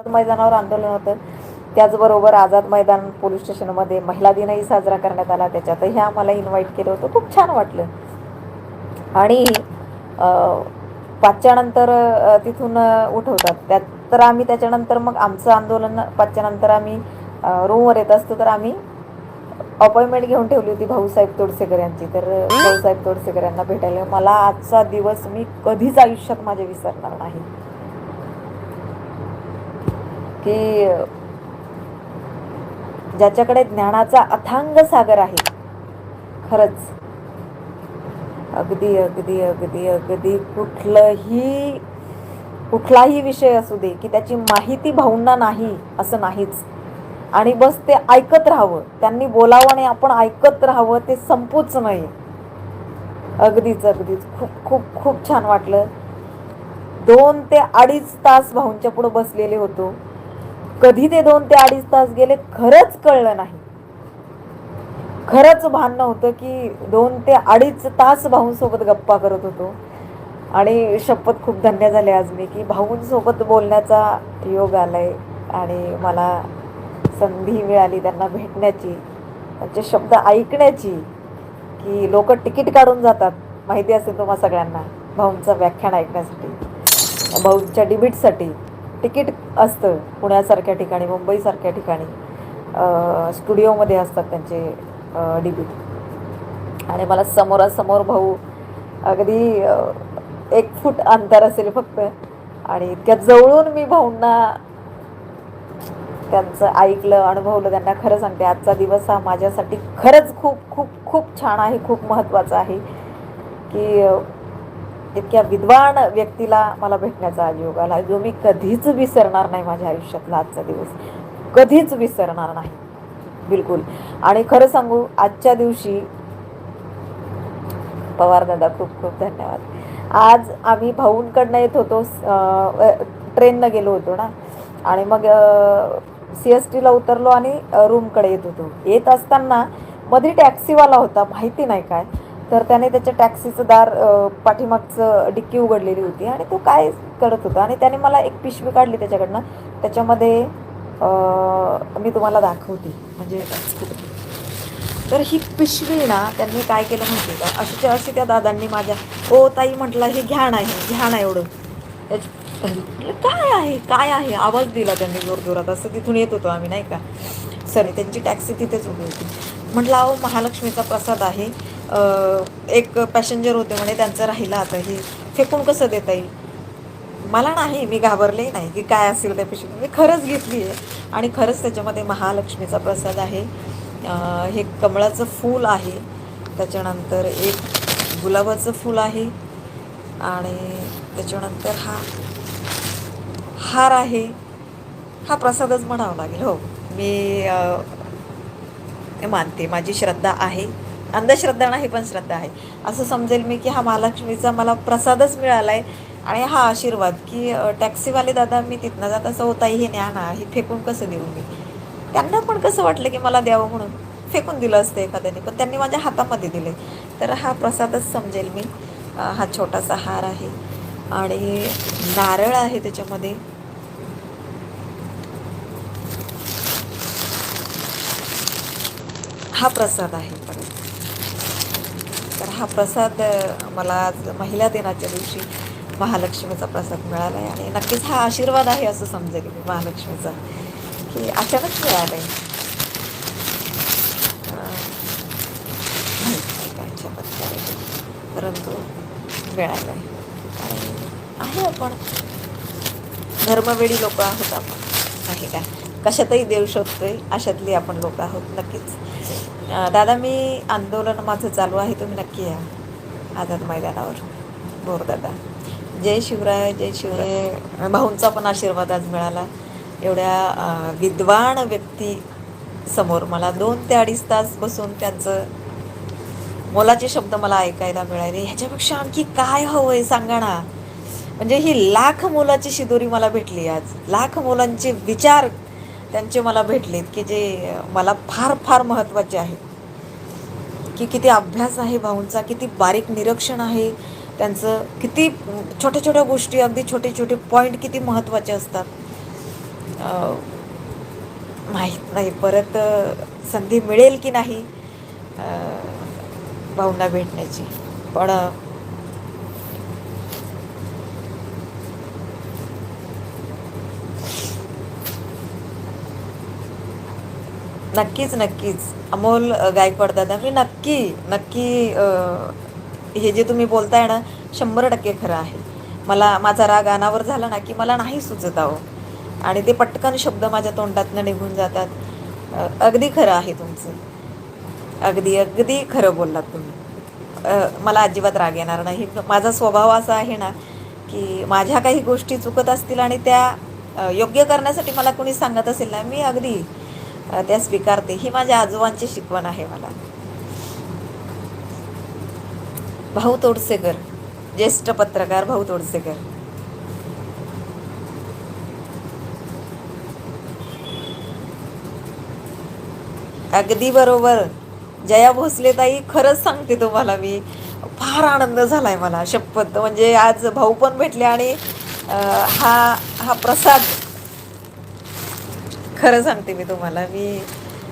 आझाद मैदानावर आंदोलन होतं. त्याचबरोबर आझाद मैदान पोलीस स्टेशनमध्ये महिला दिनही साजरा करण्यात आला. त्याच्यातही आम्हाला इन्व्हाइट केलं होतं. खूप छान वाटलं. आणि पाचच्यानंतर तिथून उठवतात. त्यात तर आम्ही त्याच्यानंतर मग आमचं आंदोलन पाचच्यानंतर आम्ही रूमवर येत असतो तर आम्ही अपॉइंटमेंट घेऊन ठेवली होती भाऊसाहेब तोडसेकर यांची. तर भाऊसाहेब तोडसेकर यांना भेटायला. मला आजचा दिवस मी कधीच आयुष्यात माझ्या विसरणार नाही. की ज्याच्याकडे ज्ञानाचा अथांग सागर आहे खरंच. अगदी अगदी अगदी अगदी कुठलंही कुठलाही विषय असू दे की त्याची माहिती भाऊंना नाही असं नाहीच. आणि बस ते ऐकत राहावं. त्यांनी बोलावं आणि आपण ऐकत राहावं ते संपूच नाही. अगदीच अगदीच. खूप खूप खूप छान वाटलं. दोन ते अडीच तास भाऊंच्या पुढं बसलेले होतो. कधी ते दोन ते अडीच तास गेले खरंच कळलं नाही. खरंच भान होतं की दोन ते अडीच तास भाऊंसोबत गप्पा करत होतो. आणि शपथ खूप धन्य झाले आज मी की भाऊंसोबत बोलण्याचा योग आलाय आणि मला संधी मिळाली त्यांना भेटण्याची त्यांचे शब्द ऐकण्याची की लोक तिकीट काढून जातात. माहिती असेल तुम्हाला सगळ्यांना भाऊंचं व्याख्यान ऐकण्यासाठी भाऊंच्या डिबेटसाठी तिकीट असतं. पुण्यासारख्या ठिकाणी मुंबईसारख्या ठिकाणी स्टुडिओमध्ये असतात त्यांचे डिबीट आणि मला समोरासमोर भाऊ अगदी एक फूट अंतर असेल फक्त. आणि इतक्या जवळून मी भाऊंना त्यांचं ऐकलं अनुभवलं त्यांना खरं सांगते आजचा दिवस हा माझ्यासाठी खरंच खूप खूप खूप छान आहे खूप महत्त्वाचा आहे. की इतक्या विद्वान व्यक्तीला मला भेटण्याचा आज योग आला जो मी कधीच विसरणार नाही माझ्या आयुष्यातला आजचा दिवस. कधीच विसरणार नाही. बिलकुल. आणि खरं सांगू आजच्या दिवशी पवार दादा खूप खूप धन्यवाद. आज आम्ही भाऊंकडनं येत होतो ट्रेननं गेलो होतो ना. आणि मग सी एस टीला उतरलो आणि रूमकडे येत होतो. येत असताना मध्ये टॅक्सीवाला होता माहिती नाही काय. तर त्याने त्याच्या टॅक्सीचं दार पाठीमागचं डिक्की उघडलेली होती आणि तो काय करत होता? आणि त्याने मला एक पिशवी काढली त्याच्याकडनं. त्याच्यामध्ये मी तुम्हाला दाखवते. म्हणजे तर ही पिशवी ना त्यांनी काय केलं माहिती का? अशीच्या अशी त्या दादांनी माझ्या ओ ताई म्हटलं हे घ्या नाही घ्या ना एवढं. म्हटलं, काय आहे? काय आहे? आवाज दिला त्यांनी जोरजोरात. असं तिथून येत होतो आम्ही नाही का? सरी त्यांची टॅक्सी तिथेच उभी होती. म्हटलं अहो महालक्ष्मीचा प्रसाद आहे. एक पॅसेंजर होते म्हणे त्यांचं राहिलं आता. हे फेकून कसं देता येईल? मला नाही मी घाबरले नाही की काय असेल त्या पिशवीत. मी खरंच घेतली आहे. आणि खरंच त्याच्यामध्ये महालक्ष्मीचा प्रसाद आहे. हे कमळाचं फूल आहे. त्याच्यानंतर एक गुलाबाचं फूल आहे. आणि त्याच्यानंतर हा हार आहे. हा प्रसादच म्हणावा लागेल. हो मी हे मानते. माझी श्रद्धा आहे. अंधश्रद्धा नाही पण श्रद्धा आहे. असं समजेल मी की हा महालक्ष्मीचा मला प्रसादच मिळाला आहे आणि हा आशीर्वाद की टॅक्सीवाले दादा मी तिथनं जात असं होताही हे न्या ना हे फेकून कसं देऊ मी? त्यांना पण कसं वाटलं की मला द्यावं म्हणून? फेकून दिलं असतं एखाद्याने पण त्यांनी माझ्या हातामध्ये दिले. तर हा प्रसादच समजेल मी. हा छोटासा हार आहे आणि नारळ आहे त्याच्यामध्ये. हा प्रसाद आहे. हा प्रसाद मला आज महिला दिनाच्या दिवशी महालक्ष्मीचा प्रसाद मिळाला आहे आणि नक्कीच हा आशीर्वाद आहे असं समजेल मी महालक्ष्मीचा की अचानक मिळालं आहे परंतु मिळालं आहे आणि आहे आपण. धर्मवेळी लोक आहोत आपण. आहे का कशातही देऊ शकतोय अशातली आपण लोक आहोत नक्कीच. दादा मी आंदोलन माझं चालू आहे तुम्ही नक्की या. आझाद मैदानावर. बोर दादा. जय शिवराय जय शिवराय. भाऊंचा पण आशीर्वाद आज मिळाला. एवढ्या विद्वान व्यक्ती समोर मला दोन ते अडीच तास बसून त्यांचं मोलाचे शब्द मला ऐकायला मिळाले. ह्याच्यापेक्षा आणखी काय हवंय सांगा ना. म्हणजे ही लाख मोलाची शिदोरी मला भेटली आज. लाख मोलांचे विचार त्यांचे मला भेटलेत की जे मला फार फार महत्त्वाचे आहेत. की किती अभ्यास आहे भाऊंचा किती बारीक निरीक्षण आहे त्यांचं किती छोट्या छोट्या गोष्टी अगदी छोटे छोटे पॉईंट किती महत्त्वाचे असतात. माहीत नाही परत संधी मिळेल की नाही भाऊंना भेटण्याची. पण नक्कीच नक्कीच. अमोल गायकवाड दादा मी नक्की नक्की हे जे तुम्ही बोलताय ना शंभर टक्के खरं आहे. मला माझा राग अनावर झाला ना की मला नाही सुचत आहो आणि ते पटकन शब्द माझ्या तोंडातनं निघून जातात. अगदी खरं आहे तुमचं. अगदी अगदी खरं बोललात तुम्ही. मला अजिबात राग येणार नाही. माझा स्वभाव असा आहे ना की माझ्या काही गोष्टी चुकत असतील आणि त्या योग्य करण्यासाठी मला कोणी सांगत असेल ना मी अगदी त्या स्वीकारते. ही माझ्या आजोबांची शिकवण आहे मला. भाऊ तोडसेकर ज्येष्ठ पत्रकार भाऊ तोडसेकर. अगदी बरोबर. जया भोसले ताई खरंच सांगते तुम्हाला मी. फार आनंद झालाय मला. शपथ म्हणजे आज भाऊ पण भेटले आणि हा हा प्रसाद खरं सांगते मी तुम्हाला मी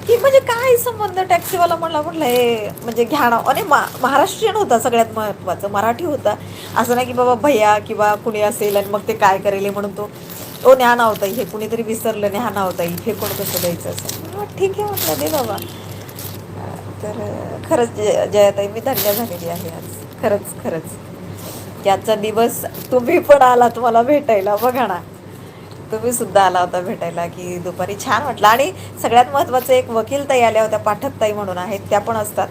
की म्हणजे काय संबंध टॅक्सीवाला म्हणला म्हटलं हे म्हणजे घ्या ना. अरे मा महाराष्ट्रीयन होता सगळ्यात महत्त्वाचं मराठी होता. असं नाही की बाबा भैया किंवा कुणी असेल आणि मग ते काय करेल म्हणून तो ओ न्या नावताई हे कुणीतरी विसरलं न्या हे फेकून कसं द्यायचं असं. ठीक आहे म्हटलं दे बाबा. तर खरंच जय जयाताई मी धन्य झालेली आहे आज. खरंच खरंच. याचा दिवस तुम्ही पण आलात मला भेटायला बघा ना. तुम्ही सुद्धा आला होता भेटायला की दुपारी छान वाटलं. आणि सगळ्यात महत्त्वाचं एक वकील ताई आल्या होत्या पाठकताई म्हणून आहेत त्या पण असतात.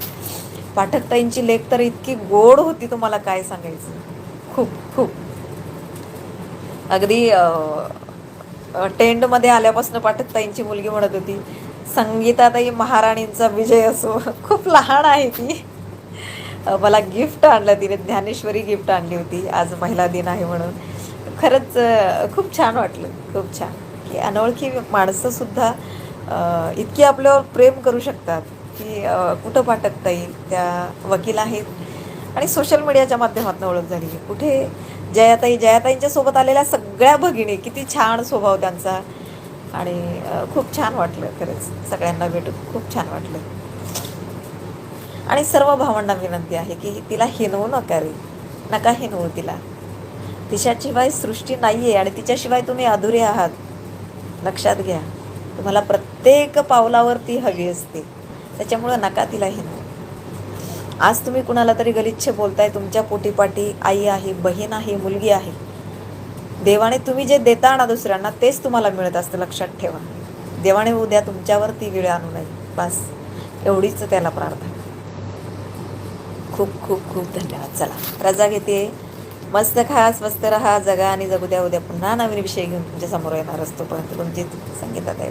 पाठकताईंची लेख तर इतकी गोड होती तुम्हाला काय सांगायचं? खूप खूप. अगदी टेंडमध्ये आल्यापासून पाठकताईंची मुलगी म्हणत होती संगीताताई महाराणींचा विजय असो. खूप लहान आहे ती. मला गिफ्ट आणलं तिने ज्ञानेश्वरी गिफ्ट आणली होती आज महिला दिन आहे म्हणून. खरंच खूप छान वाटलं खूप छान. की अनोळखी माणसंसुद्धा इतकी आपल्यावर प्रेम करू शकतात की कुठं पाठकता येईल त्या वकील आहेत. आणि सोशल मीडियाच्या माध्यमातून ओळख झाली. कुठे जयाताई जयाताईंच्या सोबत आलेल्या सगळ्या भगिनी किती छान स्वभाव त्यांचा. आणि खूप छान वाटलं खरंच. सगळ्यांना भेटून खूप छान वाटलं. आणि सर्व भावांना विनंती आहे की तिला हिनवू नका रे. नका हिनवू तिला. तिच्याशिवाय सृष्टी नाही आहे आणि तिच्याशिवाय तुम्ही अधुरे आहात. लक्षात घ्या. तुम्हाला प्रत्येक पावलावर ती हवी असते. त्याच्यामुळं नका तिला हिनवू आज तुम्ही कुणाला तरी गलिच्छ बोलताय तुमच्या पोटीपाटी आई आहे बहीण आहे मुलगी आहे. देवाने तुम्ही जे देता ना दुसऱ्यांना तेच तुम्हाला मिळत असतं. लक्षात ठेवा. देवाने उद्या तुमच्यावर ती वेळ आणू नये. बस. एवढीच त्याला प्रार्थना. खूप खूप खूप धन्यवाद. चला रजा घेते. मस्त खा स्वस्त राहा जगा आणि जगू द्या उद्या पुन्हा नवीन विषय घेऊन तुमच्यासमोर येणार असतो. परंतु तुमची संगीतात आहे